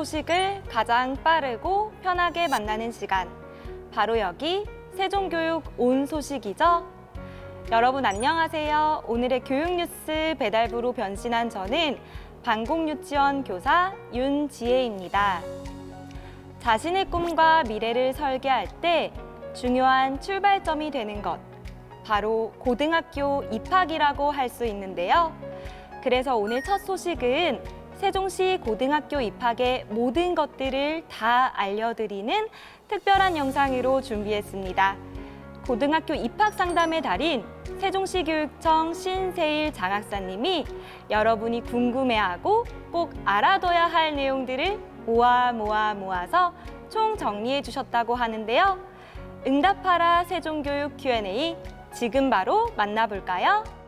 소식을 가장 빠르고 편하게 만나는 시간. 바로 여기 세종교육 온 소식이죠. 여러분 안녕하세요. 오늘의 교육 뉴스 배달부로 변신한 저는 방공유치원 교사 윤지혜입니다. 자신의 꿈과 미래를 설계할 때 중요한 출발점이 되는 것. 바로 고등학교 입학이라고 할 수 있는데요. 그래서 오늘 첫 소식은 세종시 고등학교 입학의 모든 것들을 다 알려드리는 특별한 영상으로 준비했습니다. 고등학교 입학 상담의 달인 세종시 교육청 신세일 장학사님이 여러분이 궁금해하고 꼭 알아둬야 할 내용들을 모아 모아 모아서 총 정리해 주셨다고 하는데요. 응답하라 세종교육 Q&A 지금 바로 만나볼까요?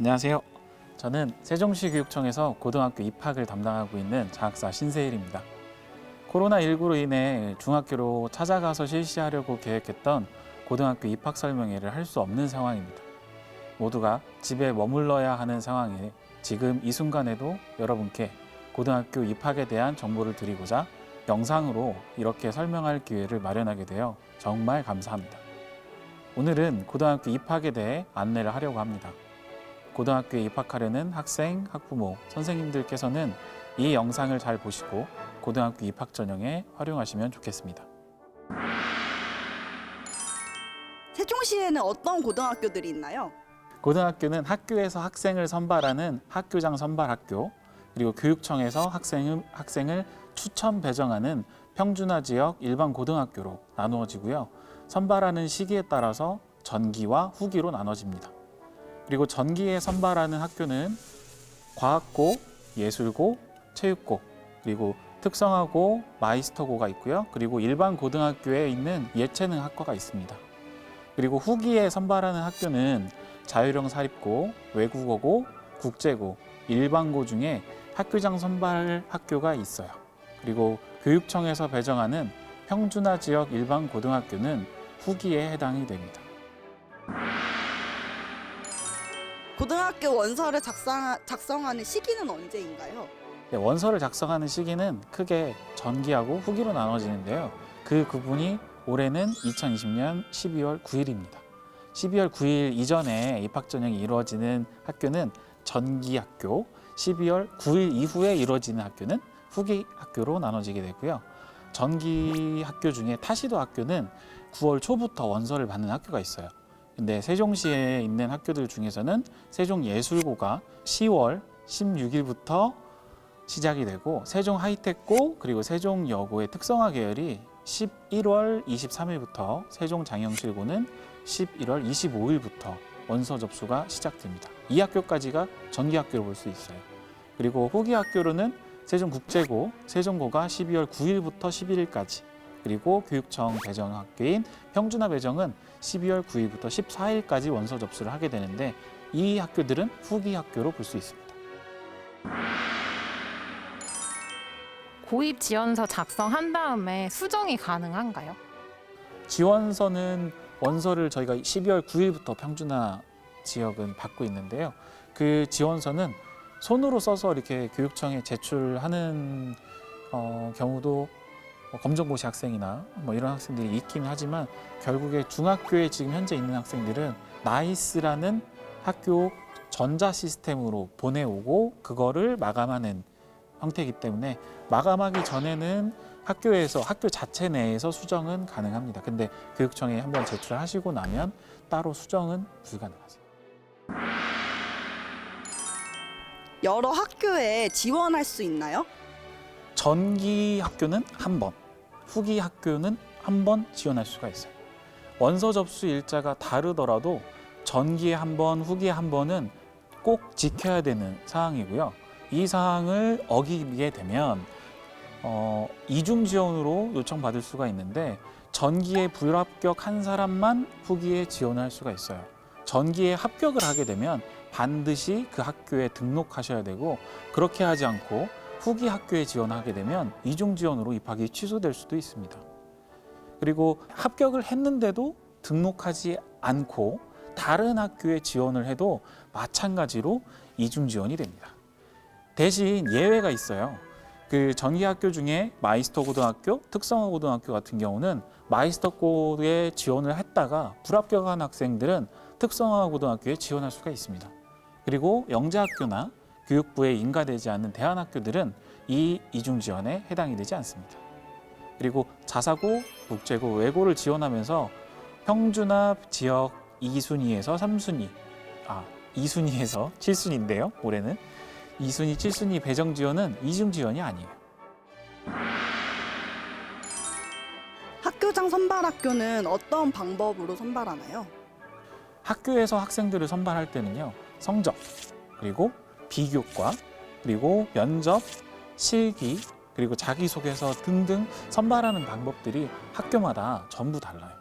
안녕하세요. 저는 세종시 교육청에서 고등학교 입학을 담당하고 있는 장학사 신세일입니다. 코로나19로 인해 중학교로 찾아가서 실시하려고 계획했던 고등학교 입학 설명회를 할 수 없는 상황입니다. 모두가 집에 머물러야 하는 상황에 지금 이 순간에도 여러분께 고등학교 입학에 대한 정보를 드리고자 영상으로 이렇게 설명할 기회를 마련하게 되어 정말 감사합니다. 오늘은 고등학교 입학에 대해 안내를 하려고 합니다. 고등학교에 입학하려는 학생, 학부모, 선생님들께서는 이 영상을 잘 보시고 고등학교 입학 전형에 활용하시면 좋겠습니다. 세종시에는 어떤 고등학교들이 있나요? 고등학교는 학교에서 학생을 선발하는 학교장 선발 학교, 그리고 교육청에서 학생을, 학생을 추천 배정하는 평준화 지역 일반 고등학교로 나누어지고요. 선발하는 시기에 따라서 전기와 후기로 나눠집니다. 그리고 전기에 선발하는 학교는 과학고, 예술고, 체육고, 그리고 특성화고, 마이스터고가 있고요. 그리고 일반 고등학교에 있는 예체능 학과가 있습니다. 그리고 후기에 선발하는 학교는 자율형 사립고, 외국어고, 국제고, 일반고 중에 학교장 선발 학교가 있어요. 그리고 교육청에서 배정하는 평준화 지역 일반 고등학교는 후기에 해당이 됩니다. 고등학교 원서를 작성, 작성하는 시기는 언제인가요? 네, 원서를 작성하는 시기는 크게 전기하고 후기로 나눠지는데요. 그 구분이 올해는 2020년 12월 9일입니다. 12월 9일 이전에 입학 전형이 이루어지는 학교는 전기 학교, 12월 9일 이후에 이루어지는 학교는 후기 학교로 나눠지게 되고요. 전기 학교 중에 타시도 학교는 9월 초부터 원서를 받는 학교가 있어요. 근데 세종시에 있는 학교들 중에서는 세종예술고가 10월 16일부터 시작이 되고 세종 하이텍고 그리고 세종여고의 특성화 계열이 11월 23일부터 세종 장영실고는 11월 25일부터 원서 접수가 시작됩니다. 이 학교까지가 전기 학교로 볼 수 있어요. 그리고 후기 학교로는 세종국제고, 세종고가 12월 9일부터 11일까지 그리고 교육청 배정 학교인 평준화 배정은 12월 9일부터 14일까지 원서 접수를 하게 되는데 이 학교들은 후기 학교로 볼 수 있습니다. 고입 지원서 작성한 다음에 수정이 가능한가요? 지원서는 원서를 저희가 12월 9일부터 평준화 지역은 받고 있는데요. 그 지원서는 손으로 써서 이렇게 교육청에 제출하는 어, 경우도 뭐 검정고시 학생이나 뭐 이런 학생들이 있긴 하지만 결국에 중학교에 지금 현재 있는 학생들은 나이스라는 학교 전자 시스템으로 보내오고 그거를 마감하는 형태이기 때문에 마감하기 전에는 학교에서 학교 자체 내에서 수정은 가능합니다. 근데 교육청에 한번 제출하시고 나면 따로 수정은 불가능하세요. 여러 학교에 지원할 수 있나요? 전기 학교는 한 번, 후기 학교는 한 번 지원할 수가 있어요. 원서 접수 일자가 다르더라도 전기에 한 번, 후기에 한 번은 꼭 지켜야 되는 사항이고요. 이 사항을 어기게 되면 어, 이중 지원으로 요청받을 수가 있는데 전기에 불합격한 사람만 후기에 지원할 수가 있어요. 전기에 합격을 하게 되면 반드시 그 학교에 등록하셔야 되고 그렇게 하지 않고 후기 학교에 지원하게 되면 이중 지원으로 입학이 취소될 수도 있습니다. 그리고 합격을 했는데도 등록하지 않고 다른 학교에 지원을 해도 마찬가지로 이중 지원이 됩니다. 대신 예외가 있어요. 그 전기 학교 중에 마이스터 고등학교, 특성화 고등학교 같은 경우는 마이스터 고에 지원을 했다가 불합격한 학생들은 특성화 고등학교에 지원할 수가 있습니다. 그리고 영재학교나 교육부에 인가되지 않는 대안학교들은 이 이중 지원에 해당이 되지 않습니다. 그리고 자사고, 국제고, 외고를 지원하면서 평준합 지역 2순위에서 3순위, 아 2순위에서 7순위인데요. 올해는 2순위, 7순위 배정 지원은 이중 지원이 아니에요. 학교장 선발 학교는 어떤 방법으로 선발하나요? 학교에서 학생들을 선발할 때는요 성적 그리고 비교과 그리고 면접 실기 그리고 자기소개서 등등 선발하는 방법들이 학교마다 전부 달라요.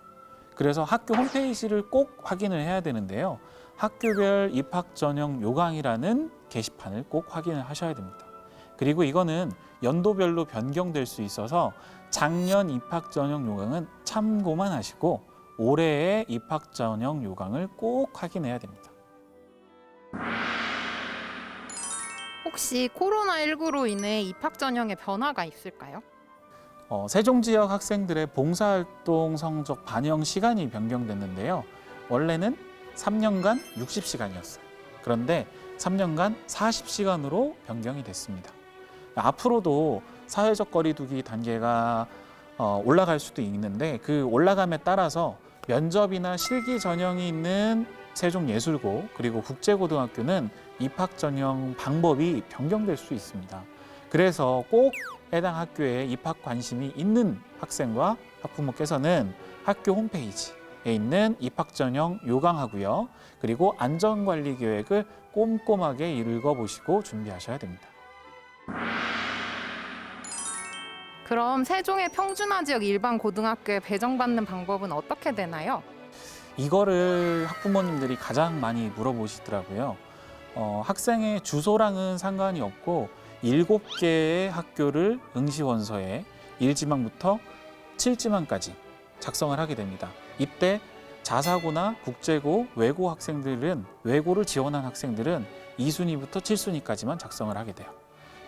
그래서 학교 홈페이지를 꼭 확인을 해야 되는데요. 학교별 입학 전형 요강이라는 게시판을 꼭 확인을 하셔야 됩니다. 그리고 이거는 연도별로 변경될 수 있어서 작년 입학 전형 요강은 참고만 하시고 올해의 입학 전형 요강을 꼭 확인해야 됩니다. 혹시 코로나19로 인해 입학 전형에 변화가 있을까요? 어, 세종 지역 학생들의 봉사활동 성적 반영 시간이 변경됐는데요. 원래는 3년간 60시간이었어요. 그런데 3년간 40시간으로 변경이 됐습니다. 앞으로도 사회적 거리두기 단계가 어, 올라갈 수도 있는데 그 올라감에 따라서 면접이나 실기 전형이 있는 세종예술고 그리고 국제고등학교는 입학 전형 방법이 변경될 수 있습니다. 그래서 꼭 해당 학교에 입학 관심이 있는 학생과 학부모께서는 학교 홈페이지에 있는 입학 전형 요강하고요. 그리고 안전관리 계획을 꼼꼼하게 읽어보시고 준비하셔야 됩니다. 그럼 세종의 평준화 지역 일반 고등학교에 배정받는 방법은 어떻게 되나요? 이거를 학부모님들이 가장 많이 물어보시더라고요. 어, 학생의 주소랑은 상관이 없고 일곱 개의 학교를 응시원서에 1지망부터 7지망까지 작성을 하게 됩니다. 이때 자사고나 국제고, 외고 학생들은 외고를 지원한 학생들은 2순위부터 7순위까지만 작성을 하게 돼요.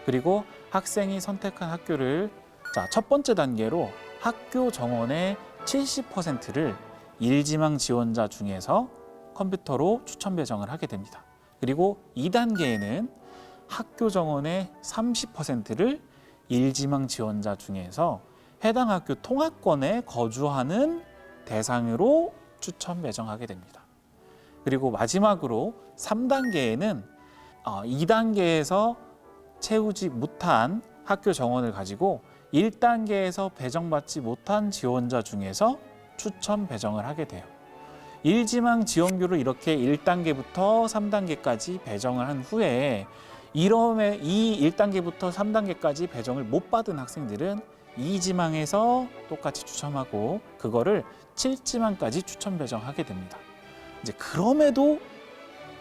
그리고 학생이 선택한 학교를 자, 첫 번째 단계로 학교 정원의 70%를 일지망 지원자 중에서 컴퓨터로 추천 배정을 하게 됩니다. 그리고 2단계에는 학교 정원의 30%를 일지망 지원자 중에서 해당 학교 통합권에 거주하는 대상으로 추천 배정하게 됩니다. 그리고 마지막으로 3단계에는 2단계에서 채우지 못한 학교 정원을 가지고 1단계에서 배정받지 못한 지원자 중에서 추천 배정을 하게 돼요. 일지망 지원교를 이렇게 1단계부터 3단계까지 배정을 한 후에 이름에 이 1단계부터 3단계까지 배정을 못 받은 학생들은 2지망에서 똑같이 추첨하고 그거를 7지망까지 추천 배정하게 됩니다. 이제 그럼에도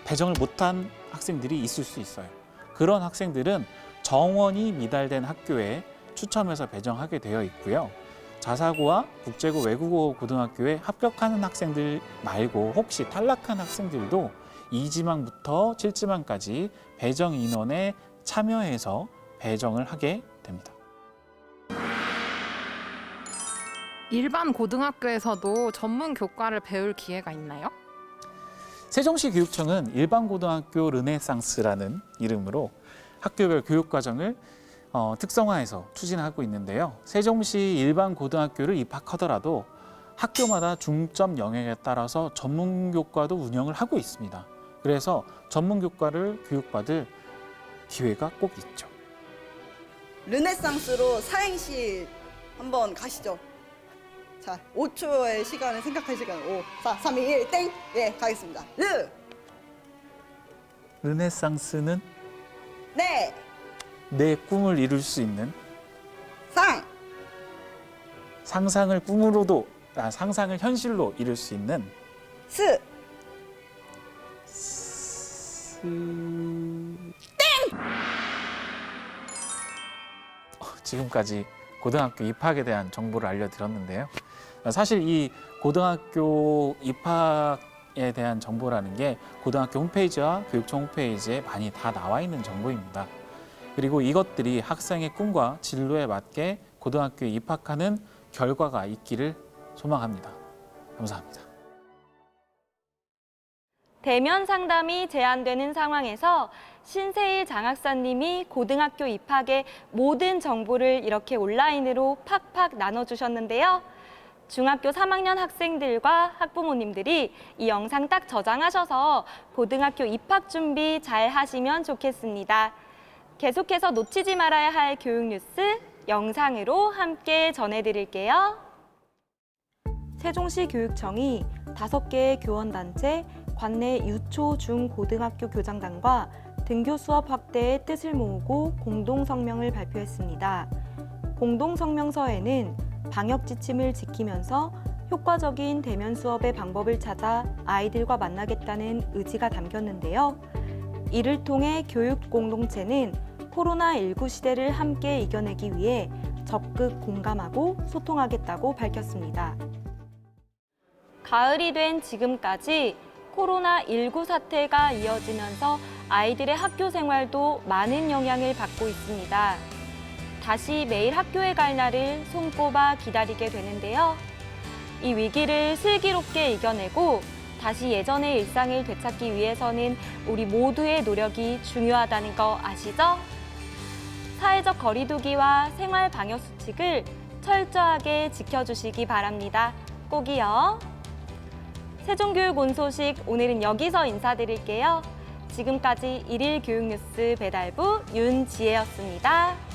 배정을 못한 학생들이 있을 수 있어요. 그런 학생들은 정원이 미달된 학교에 추첨해서 배정하게 되어 있고요. 자사고와 국제고 외국어 고등학교에 합격하는 학생들 말고 혹시 탈락한 학생들도 2지망부터 7지망까지 배정 인원에 참여해서 배정을 하게 됩니다. 일반 고등학교에서도 전문 교과를 배울 기회가 있나요? 세종시 교육청은 일반 고등학교 르네상스라는 이름으로 학교별 교육 과정을 어, 특성화해서 추진하고 있는데요. 세종시 일반 고등학교를 입학하더라도 학교마다 중점 영역에 따라서 전문 교과도 운영을 하고 있습니다. 그래서 전문 교과를 교육받을 기회가 꼭 있죠. 르네상스로 사행시 한번 가시죠. 자, 5초의 시간을 생각할 시간. 5, 4, 3, 2, 1, 땡! 예, 가겠습니다. 르! 르네상스는 네! 내 꿈을 이룰 수 있는 상! 상상을 꿈으로도 아, 상상을 현실로 이룰 수 있는 스! 어, 지금까지 고등학교 입학에 대한 정보를 알려드렸는데요. 사실 이 고등학교 입학에 대한 정보라는 게 고등학교 홈페이지와 교육청 홈페이지에 많이 다 나와 있는 정보입니다. 그리고 이것들이 학생의 꿈과 진로에 맞게 고등학교에 입학하는 결과가 있기를 소망합니다. 감사합니다. 대면 상담이 제한되는 상황에서 신세일 장학사님이 고등학교 입학의 모든 정보를 이렇게 온라인으로 팍팍 나눠주셨는데요. 중학교 3학년 학생들과 학부모님들이 이 영상 딱 저장하셔서 고등학교 입학 준비 잘 하시면 좋겠습니다. 계속해서 놓치지 말아야 할 교육 뉴스 영상으로 함께 전해드릴게요. 세종시 교육청이 다섯 개의 교원단체 관내 유초, 중, 고등학교 교장단과 등교 수업 확대의 뜻을 모으고 공동 성명을 발표했습니다. 공동 성명서에는 방역 지침을 지키면서 효과적인 대면 수업의 방법을 찾아 아이들과 만나겠다는 의지가 담겼는데요. 이를 통해 교육 공동체는 코로나19 시대를 함께 이겨내기 위해 적극 공감하고 소통하겠다고 밝혔습니다. 가을이 된 지금까지 코로나19 사태가 이어지면서 아이들의 학교 생활도 많은 영향을 받고 있습니다. 다시 매일 학교에 갈 날을 손꼽아 기다리게 되는데요. 이 위기를 슬기롭게 이겨내고 다시 예전의 일상을 되찾기 위해서는 우리 모두의 노력이 중요하다는 거 아시죠? 사회적 거리두기와 생활 방역 수칙을 철저하게 지켜주시기 바랍니다. 꼭이요. 세종교육 온 소식 오늘은 여기서 인사드릴게요. 지금까지 일일 교육 뉴스 배달부 윤지혜였습니다.